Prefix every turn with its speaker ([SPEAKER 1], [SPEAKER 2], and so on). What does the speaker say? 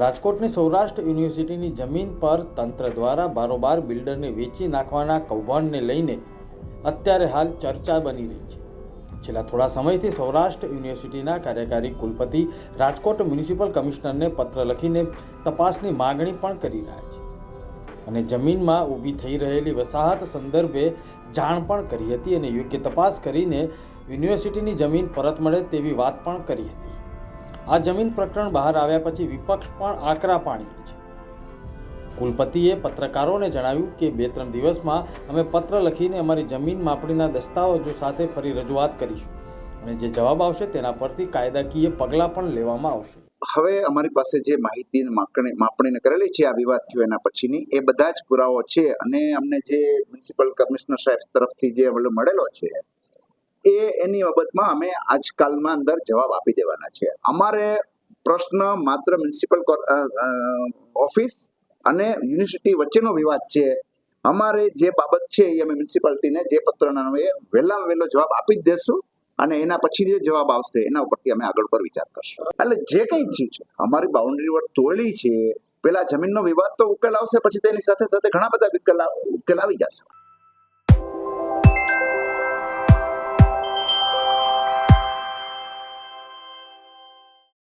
[SPEAKER 1] રાજકોટની સૌરાષ્ટ્ર યુનિવર્સિટીની જમીન પર તંત્ર દ્વારા બારોબાર બિલ્ડરને વેચી નાખવાના કૌભાંડને લઈને અત્યારે હાલ ચર્ચા બની રહી છે. છેલ્લા થોડા સમયથી સૌરાષ્ટ્ર યુનિવર્સિટીના કાર્યકારી કુલપતિ રાજકોટ મ્યુનિસિપલ કમિશનરને પત્ર લખીને તપાસની માગણી પણ કરી રહ્યા છે. અને જમીનમાં ઊભી થઈ રહેલી વસાહત સંદર્ભે જાણ પણ કરી હતી અને યોગ્ય તપાસ કરીને યુનિવર્સિટીની જમીન પરત મળે તેવી વાત પણ કરી હતી. આ જમીન પ્રકરણ બહાર આવ્યા પછી વિપક્ષ પણ આકરા પાણીએ છે. કુલપતિએ પત્રકારોને જણાવ્યું કે બે ત્રણ દિવસમાં અમે પત્ર લખીને અમારી જમીન માપણીના દસ્તાવેજો સાથે ફરી રજૂઆત કરીશું અને જે જવાબ આવશે તેના પરથી કાયદાકીય પગલાં પણ લેવામાં આવશે.
[SPEAKER 2] હવે અમારી પાસે જે માહિતી માપણી માપણીને કરેલી છે આ વિવાદ થયો એના પછીની, એ બધા જ પુરાવો છે અને અમને જે મ્યુનિસિપલ કમિશનર સાહેબ તરફથી જે મળેલો છે એ એની બાબતમાં અમે આજકાલમાં અંદર જવાબ આપી દેવાના છે અમારે પ્રશ્ન માત્ર મ્યુનિસિપલ ઓફિસ અને યુનિવર્સિટી વચ્ચેનો વિવાદ છે. અમારે જે બાબત છે એ અમે મ્યુનિસિપાલિટીને જે પત્રના એ વહેલામાં વહેલો જવાબ આપી જ દેશું અને એના પછી જે જવાબ આવશે એના ઉપરથી અમે આગળ પર વિચાર કરશું. એટલે જે કંઈ થયું છે અમારી બાઉન્ડ્રી વર તોડી છે, પેલા જમીનનો વિવાદ તો ઉકેલ આવશે, પછી તેની સાથે સાથે ઘણા બધા ઉકેલ ઉકેલ આવી જશે.